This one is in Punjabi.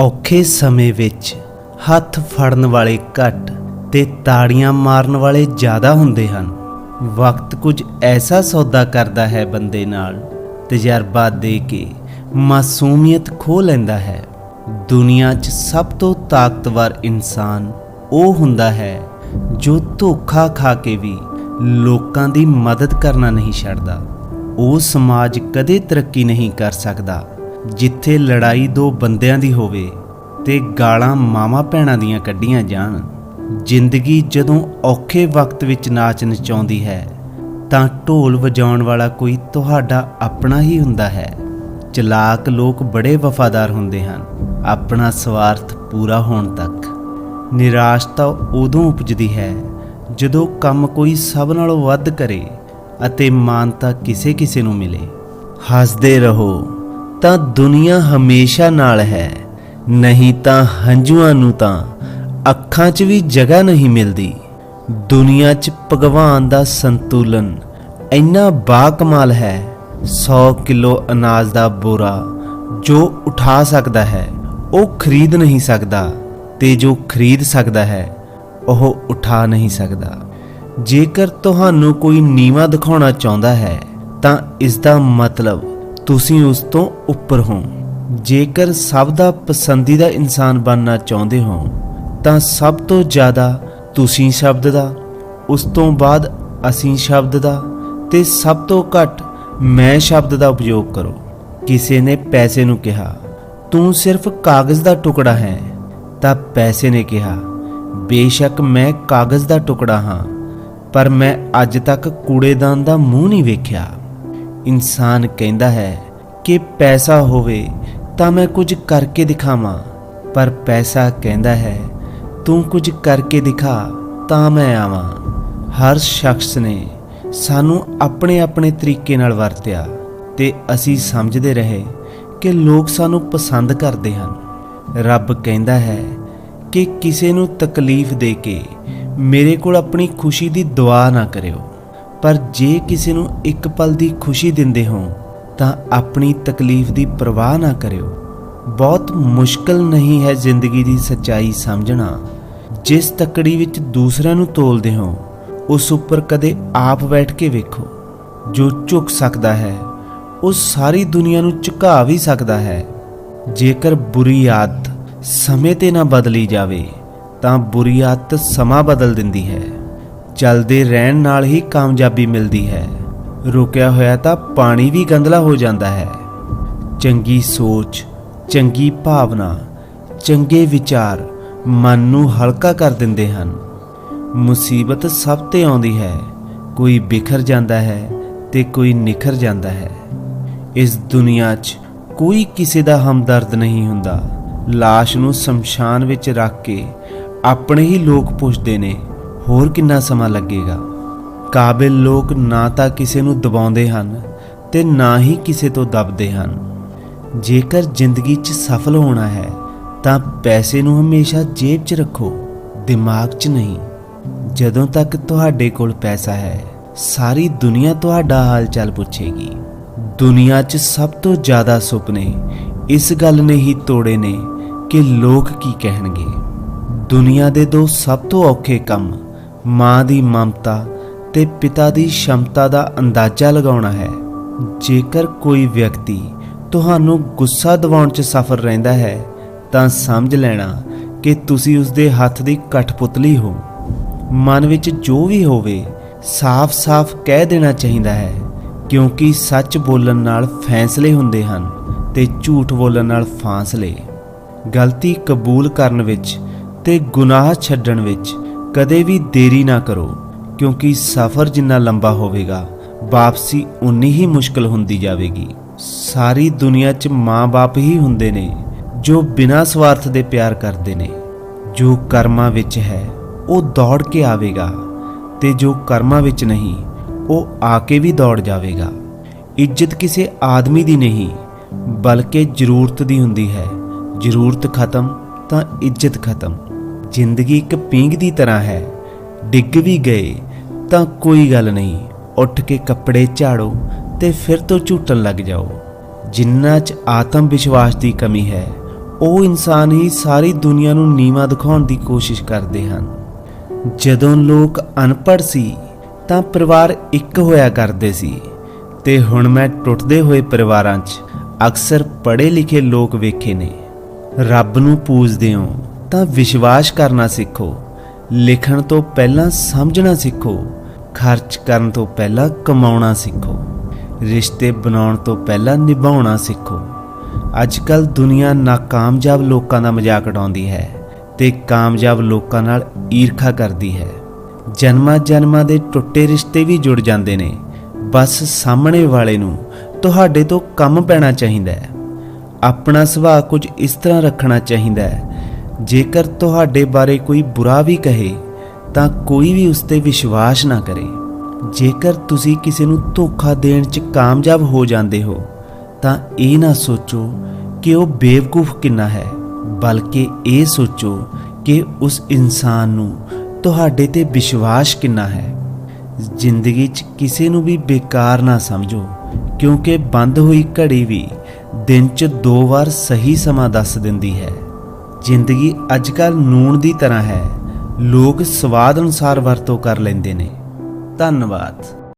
ਔਖੇ ਸਮੇਂ ਵਿੱਚ ਹੱਥ ਫੜਨ ਵਾਲੇ ਘੱਟ ਤੇ ਤਾੜੀਆਂ ਮਾਰਨ ਵਾਲੇ ਜ਼ਿਆਦਾ ਹੁੰਦੇ ਹਨ। ਵਕਤ ਕੁਝ ਐਸਾ ਸੌਦਾ ਕਰਦਾ ਹੈ ਬੰਦੇ ਨਾਲ, ਤਜਰਬਾ ਦੇ ਕੇ ਮਾਸੂਮੀਅਤ ਖੋ ਲੈਂਦਾ ਹੈ। ਦੁਨੀਆ 'ਚ ਸਭ ਤੋਂ ਤਾਕਤਵਰ ਇਨਸਾਨ ਉਹ ਹੁੰਦਾ ਹੈ ਜੋ ਧੋਖਾ ਖਾ ਕੇ ਵੀ ਲੋਕਾਂ ਦੀ ਮਦਦ ਕਰਨਾ ਨਹੀਂ ਛੱਡਦਾ। ਉਹ ਸਮਾਜ ਕਦੇ ਤਰੱਕੀ ਨਹੀਂ ਕਰ ਸਕਦਾ। ਜਿੱਥੇ ਲੜਾਈ ਦੋ ਬੰਦਿਆਂ ਦੀ ਹੋਵੇ ਤੇ ਗਾਲਾਂ ਮਾਵਾਂ ਭੈਣਾਂ ਦੀਆਂ ਕੱਢੀਆਂ ਜਾਣ, ਜ਼ਿੰਦਗੀ ਜਦੋਂ ਔਖੇ ਵਕਤ ਵਿੱਚ ਨਾਚ ਨਚਾਉਂਦੀ ਹੈ, ਤਾਂ ਢੋਲ ਵਜਾਉਣ ਵਾਲਾ ਕੋਈ ਤੁਹਾਡਾ ਆਪਣਾ ਹੀ ਹੁੰਦਾ ਹੈ। ਚਲਾਕ ਲੋਕ ਬੜੇ ਵਫਾਦਾਰ ਹੁੰਦੇ ਹਨ, ਆਪਣਾ ਸਵਾਰਥ ਪੂਰਾ ਹੋਣ ਤੱਕ। ਨਿਰਾਸ਼ਤਾ ਉਦੋਂ ਉਪਜਦੀ ਹੈ, ਜਦੋਂ ਕੰਮ ਕੋਈ ਸਭ ਨਾਲੋਂ ਵੱਧ ਕਰੇ ਅਤੇ ਮਾਨਤਾ ਕਿਸੇ ਕਿਸੇ ਨੂੰ ਮਿਲੇ। ਹੱਸਦੇ ਰਹੋ। ਤਾਂ ਦੁਨੀਆ ਹਮੇਸ਼ਾ ਨਾਲ ਹੈ, ਨਹੀਂ ਤਾਂ ਹੰਝੂਆਂ ਨੂੰ ਤਾਂ ਅੱਖਾਂ 'ਚ ਵੀ ਜਗ੍ਹਾ ਨਹੀਂ ਮਿਲਦੀ। ਦੁਨੀਆ 'ਚ ਭਗਵਾਨ ਦਾ ਸੰਤੁਲਨ ਇੰਨਾ ਬਾਕਮਾਲ ਹੈ 100 ਕਿਲੋ ਅਨਾਜ ਦਾ ਬੋਰਾ ਜੋ ਉਠਾ ਸਕਦਾ ਹੈ, ਉਹ ਖਰੀਦ ਨਹੀਂ ਸਕਦਾ ਤੇ ਜੋ ਖਰੀਦ ਸਕਦਾ ਹੈ, ਉਹ ਉਠਾ ਨਹੀਂ ਸਕਦਾ। ਜੇਕਰ ਤੁਹਾਨੂੰ ਕੋਈ ਨੀਵਾ ਦਿਖਾਉਣਾ ਚਾਹੁੰਦਾ ਹੈ, ਤਾਂ ਇਸ ਦਾ ਮਤਲਬ ਤੁਸੀਂ ਉਸ ਤੋਂ ਉੱਪਰ ਹੋ। ਜੇਕਰ ਸਭ ਦਾ ਪਸੰਦੀਦਾ ਇਨਸਾਨ ਬਣਨਾ ਚਾਹੁੰਦੇ ਹੋ, ਤਾਂ ਸਭ ਤੋਂ ਜ਼ਿਆਦਾ ਤੁਸੀਂ ਸ਼ਬਦ ਦਾ, ਉਸ ਤੋਂ ਬਾਅਦ ਅਸੀਂ ਸ਼ਬਦ ਦਾ, ਤੇ ਸਭ ਤੋਂ ਘੱਟ ਮੈਂ ਸ਼ਬਦ ਦਾ ਉਪਯੋਗ ਕਰੋ। ਕਿਸੇ ਨੇ ਪੈਸੇ ਨੂੰ ਕਿਹਾ, ਤੂੰ ਸਿਰਫ ਕਾਗਜ਼ ਦਾ ਟੁਕੜਾ ਹੈ। ਤਾਂ ਪੈਸੇ ਨੇ ਕਿਹਾ, ਬੇਸ਼ੱਕ ਮੈਂ ਕਾਗਜ਼ ਦਾ ਟੁਕੜਾ ਹਾਂ, ਪਰ ਮੈਂ ਅੱਜ ਤੱਕ ਕੂੜੇਦਾਨ ਦਾ ਮੂੰਹ ਨਹੀਂ ਵੇਖਿਆ। ਇਨਸਾਨ ਕਹਿੰਦਾ ਹੈ ਕਿ ਪੈਸਾ ਹੋਵੇ ਤਾਂ ਮੈਂ ਕੁਝ ਕਰਕੇ ਦਿਖਾਵਾਂ। ਪਰ ਪੈਸਾ ਕਹਿੰਦਾ ਹੈ, ਤੂੰ ਕੁਝ ਕਰਕੇ ਦਿਖਾ ਤਾਂ ਮੈਂ ਆਵਾਂ। ਹਰ ਸ਼ਖਸ ਨੇ ਸਾਨੂੰ ਆਪਣੇ ਆਪਣੇ ਤਰੀਕੇ ਨਾਲ ਵਰਤਿਆ ਤੇ ਅਸੀਂ ਸਮਝਦੇ ਰਹੇ ਕਿ ਲੋਕ ਸਾਨੂੰ ਪਸੰਦ ਕਰਦੇ ਹਨ। ਰੱਬ ਕਹਿੰਦਾ ਹੈ ਕਿ ਕਿਸੇ ਨੂੰ ਤਕਲੀਫ ਦੇ ਕੇ ਮੇਰੇ ਕੋਲ ਆਪਣੀ ਖੁਸ਼ੀ ਦੀ ਦੁਆ ਨਾ ਕਰਿਓ। ਪਰ ਜੇ ਕਿਸੇ ਨੂੰ ਇੱਕ ਪਲ ਦੀ ਖੁਸ਼ੀ ਦਿੰਦੇ ਹੋ, ਤਾਂ ਆਪਣੀ ਤਕਲੀਫ ਦੀ ਪਰਵਾਹ ਨਾ ਕਰਿਓ। ਬਹੁਤ ਮੁਸ਼ਕਲ ਨਹੀਂ ਹੈ ਜ਼ਿੰਦਗੀ ਦੀ ਸੱਚਾਈ ਸਮਝਣਾ। ਜਿਸ ਤਕੜੀ ਵਿੱਚ ਦੂਸਰਿਆਂ ਨੂੰ ਤੋਲਦੇ ਹੋ, ਉਸ ਉੱਪਰ ਕਦੇ ਆਪ ਬੈਠ ਕੇ ਵੇਖੋ। ਜੋ ਝੁਕ ਸਕਦਾ ਹੈ, ਉਹ ਸਾਰੀ ਦੁਨੀਆ ਨੂੰ ਝੁਕਾ ਵੀ ਸਕਦਾ ਹੈ। ਜੇਕਰ ਬੁਰੀ ਆਦਤ ਸਮੇਂ ਤੇ ਨਾ ਬਦਲੀ ਜਾਵੇ, ਤਾਂ ਬੁਰੀ ਆਦਤ ਸਮਾਂ ਬਦਲ ਦਿੰਦੀ ਹੈ। ਚੱਲਦੇ ਰਹਿਣ ਨਾਲ ਹੀ ਕਾਮਯਾਬੀ ਮਿਲਦੀ ਹੈ। ਰੁਕਿਆ ਹੋਇਆ ਤਾਂ ਪਾਣੀ ਵੀ ਗੰਦਲਾ ਹੋ ਜਾਂਦਾ ਹੈ। ਚੰਗੀ ਸੋਚ, ਚੰਗੀ ਭਾਵਨਾ, ਚੰਗੇ ਵਿਚਾਰ ਮਨ ਨੂੰ ਹਲਕਾ ਕਰ ਦਿੰਦੇ ਹਨ। ਮੁਸੀਬਤ ਸਭ ਤੇ ਆਉਂਦੀ ਹੈ। ਕੋਈ ਬਿਖਰ ਜਾਂਦਾ ਹੈ ਤੇ ਕੋਈ ਨਿਖਰ ਜਾਂਦਾ ਹੈ। ਇਸ ਦੁਨੀਆ 'ਚ ਕੋਈ ਕਿਸੇ ਦਾ ਹਮਦਰਦ ਨਹੀਂ ਹੁੰਦਾ। লাশ ਨੂੰ ਸ਼ਮਸ਼ਾਨ ਵਿੱਚ ਰੱਖ ਕੇ ਆਪਣੇ ਹੀ ਲੋਕ ਪੁੱਛਦੇ ਨੇ। ਹੋਰ ਕਿੰਨਾ ਸਮਾਂ ਲੱਗੇਗਾ? ਕਾਬਿਲ ਲੋਕ ਨਾ ਤਾਂ ਕਿਸੇ ਨੂੰ ਦਬਾਉਂਦੇ ਹਨ ਤੇ ਨਾ ਹੀ ਕਿਸੇ ਤੋਂ ਦਬਦੇ ਹਨ। ਜੇਕਰ ਜ਼ਿੰਦਗੀ 'ਚ ਸਫਲ ਹੋਣਾ ਹੈ, ਤਾਂ ਪੈਸੇ ਨੂੰ ਹਮੇਸ਼ਾ ਜੇਬ 'ਚ ਰੱਖੋ, ਦਿਮਾਗ 'ਚ ਨਹੀਂ। ਜਦੋਂ ਤੱਕ ਤੁਹਾਡੇ ਕੋਲ ਪੈਸਾ ਹੈ, ਸਾਰੀ ਦੁਨੀਆ ਤੁਹਾਡਾ ਹਾਲ ਚਾਲ ਪੁੱਛੇਗੀ। ਦੁਨੀਆ 'ਚ ਸਭ ਤੋਂ ਜ਼ਿਆਦਾ ਸੁਪਨੇ ਇਸ ਗੱਲ ਨੇ ਹੀ ਤੋੜੇ ਨੇ ਕਿ ਲੋਕ ਕੀ ਕਹਿਣਗੇ। ਦੁਨੀਆ ਦੇ ਦੋ ਸਭ ਤੋਂ ਔਖੇ ਕੰਮ ਮਾਂ ਦੀ ਮਮਤਾ ਤੇ ਪਿਤਾ ਦੀ ਸ਼ਮਤਾ ਦਾ ਅੰਦਾਜ਼ਾ ਲਗਾਉਣਾ ਹੈ। ਜੇਕਰ ਕੋਈ ਵਿਅਕਤੀ ਤੁਹਾਨੂੰ ਗੁੱਸਾ ਦਿਵਾਉਣ 'ਚ ਸਫਲ ਰਹਿੰਦਾ ਹੈ, ਤਾਂ ਸਮਝ ਲੈਣਾ ਕਿ ਤੁਸੀਂ ਉਸ ਦੇ ਹੱਥ ਦੀ ਕਠਪੁਤਲੀ ਹੋ। ਮਨ ਵਿੱਚ ਜੋ ਵੀ ਹੋਵੇ, ਸਾਫ਼-ਸਾਫ਼ ਕਹਿ ਦੇਣਾ ਚਾਹੀਦਾ ਹੈ, ਕਿਉਂਕਿ ਸੱਚ ਬੋਲਣ ਨਾਲ ਫੈਸਲੇ ਹੁੰਦੇ ਹਨ ਤੇ ਝੂਠ ਬੋਲਣ ਨਾਲ ਫਾਸਲੇ। ਗਲਤੀ ਕਬੂਲ ਕਰਨ ਵਿੱਚ ਤੇ ਗੁਨਾਹ ਛੱਡਣ ਵਿੱਚ ਕਦੇ ਵੀ ਦੇਰੀ ਨਾ ਕਰੋ, ਕਿਉਂਕਿ ਸਫ਼ਰ ਜਿੰਨਾ ਲੰਬਾ ਹੋਵੇਗਾ, ਵਾਪਸੀ ਉਨੀ ਹੀ ਮੁਸ਼ਕਲ ਹੁੰਦੀ ਜਾਵੇਗੀ। ਸਾਰੀ ਦੁਨੀਆ 'ਚ ਮਾਂ-ਬਾਪ ਹੀ ਹੁੰਦੇ ਨੇ, ਜੋ ਬਿਨਾਂ ਸਵਾਰਥ ਦੇ ਪਿਆਰ ਕਰਦੇ ਨੇ। ਜੋ ਕਰਮਾਂ ਵਿੱਚ ਹੈ, ਉਹ ਦੌੜ ਕੇ ਆਵੇਗਾ ਤੇ ਜੋ ਕਰਮਾਂ ਵਿੱਚ ਨਹੀਂ, ਉਹ ਆ ਕੇ ਵੀ ਦੌੜ ਜਾਵੇਗਾ। ਇੱਜ਼ਤ ਕਿਸੇ ਆਦਮੀ ਦੀ ਨਹੀਂ, ਬਲਕਿ ਜ਼ਰੂਰਤ ਦੀ ਹੁੰਦੀ ਹੈ। ਜ਼ਰੂਰਤ ਖਤਮ ਤਾਂ ਇੱਜ਼ਤ ਖਤਮ। ਜ਼ਿੰਦਗੀ ਇੱਕ ਪੀਂਘ ਦੀ ਤਰ੍ਹਾਂ ਹੈ। ਡਿੱਗ ਵੀ ਗਏ ਤਾਂ ਕੋਈ ਗੱਲ ਨਹੀਂ, ਉੱਠ ਕੇ ਕੱਪੜੇ ਝਾੜੋ ਤੇ ਫਿਰ ਤੋਂ ਝੂਟਣ ਲੱਗ ਜਾਓ। ਜਿੰਨਾ 'ਚ ਆਤਮ ਵਿਸ਼ਵਾਸ ਦੀ ਕਮੀ ਹੈ, ਉਹ ਇਨਸਾਨ ਹੀ ਸਾਰੀ ਦੁਨੀਆ ਨੂੰ ਨੀਵਾ ਦਿਖਾਉਣ ਦੀ ਕੋਸ਼ਿਸ਼ ਕਰਦੇ ਹਨ। ਜਦੋਂ ਲੋਕ ਅਨਪੜ੍ਹ ਸੀ, ਤਾਂ ਪਰਿਵਾਰ ਇੱਕ ਹੋਇਆ ਕਰਦੇ ਸੀ ਤੇ ਹੁਣ ਮੈਂ ਟੁੱਟਦੇ ਹੋਏ ਪਰਿਵਾਰਾਂ 'ਚ ਅਕਸਰ ਪੜ੍ਹੇ ਲਿਖੇ ਲੋਕ ਵੇਖੇ ਨੇ। ਰੱਬ ਨੂੰ ਪੂਜਦੇ ਹੋ। ਤਾਂ ਵਿਸ਼ਵਾਸ ਕਰਨਾ ਸਿੱਖੋ। ਲਿਖਣ ਤੋਂ ਪਹਿਲਾਂ ਸਮਝਣਾ ਸਿੱਖੋ। ਖਰਚ ਕਰਨ ਤੋਂ ਪਹਿਲਾਂ ਕਮਾਉਣਾ ਸਿੱਖੋ। ਰਿਸ਼ਤੇ ਬਣਾਉਣ ਤੋਂ ਪਹਿਲਾਂ ਨਿਭਾਉਣਾ ਸਿੱਖੋ। ਅੱਜ ਕੱਲ ਦੁਨੀਆ ਨਾਕਾਮਯਾਬ ਲੋਕਾਂ ਦਾ ਮਜ਼ਾਕ ਉਡਾਉਂਦੀ ਹੈ ਤੇ ਕਾਮਯਾਬ ਲੋਕਾਂ ਨਾਲ ਈਰਖਾ ਕਰਦੀ ਹੈ। ਜਨਮਾਂ ਜਨਮਾਂ ਦੇ ਟੁੱਟੇ ਰਿਸ਼ਤੇ ਵੀ ਜੁੜ ਜਾਂਦੇ ਨੇ। ਬਸ ਸਾਹਮਣੇ ਵਾਲੇ ਨੂੰ ਤੁਹਾਡੇ ਤੋਂ ਕੰਮ ਪੈਣਾ ਚਾਹੀਦਾ ਹੈ। ਆਪਣਾ ਸੁਭਾਅ ਕੁਝ ਇਸ ਤਰ੍ਹਾਂ ਰੱਖਣਾ ਚਾਹੀਦਾ ਹੈ ਜੇਕਰ ਤੁਹਾਡੇ ਬਾਰੇ ਕੋਈ ਬੁਰਾ ਵੀ ਕਹੇ, ਤਾਂ ਕੋਈ ਵੀ ਉਸ ਤੇ ਵਿਸ਼ਵਾਸ ਨਾ ਕਰੇ। ਜੇਕਰ ਤੁਸੀਂ ਕਿਸੇ ਨੂੰ ਧੋਖਾ ਦੇਣ 'ਚ ਕਾਮਯਾਬ ਹੋ ਜਾਂਦੇ ਹੋ, ਤਾਂ ਇਹ ਨਾ ਸੋਚੋ ਕਿ ਉਹ ਬੇਵਕੂਫ ਕਿੰਨਾ ਹੈ, ਬਲਕਿ ਇਹ ਸੋਚੋ ਕਿ ਉਸ ਇਨਸਾਨ ਨੂੰ ਤੁਹਾਡੇ ਤੇ ਵਿਸ਼ਵਾਸ ਕਿੰਨਾ ਹੈ। ਜ਼ਿੰਦਗੀ 'ਚ ਕਿਸੇ ਨੂੰ ਵੀ ਬੇਕਾਰ ਨਾ ਸਮਝੋ, ਕਿਉਂਕਿ ਬੰਦ ਹੋਈ ਘੜੀ ਵੀ ਦਿਨ 'ਚ ਦੋ ਵਾਰ ਸਹੀ ਸਮਾਂ ਦੱਸ ਦਿੰਦੀ ਹੈ। ਜ਼ਿੰਦਗੀ ਅੱਜਕੱਲ ਨੂਣ ਦੀ ਤਰ੍ਹਾਂ ਹੈ। ਲੋਕ ਸਵਾਦ ਅਨੁਸਾਰ ਵਰਤੋਂ ਕਰ ਲੈਂਦੇ ਨੇ। ਧੰਨਵਾਦ।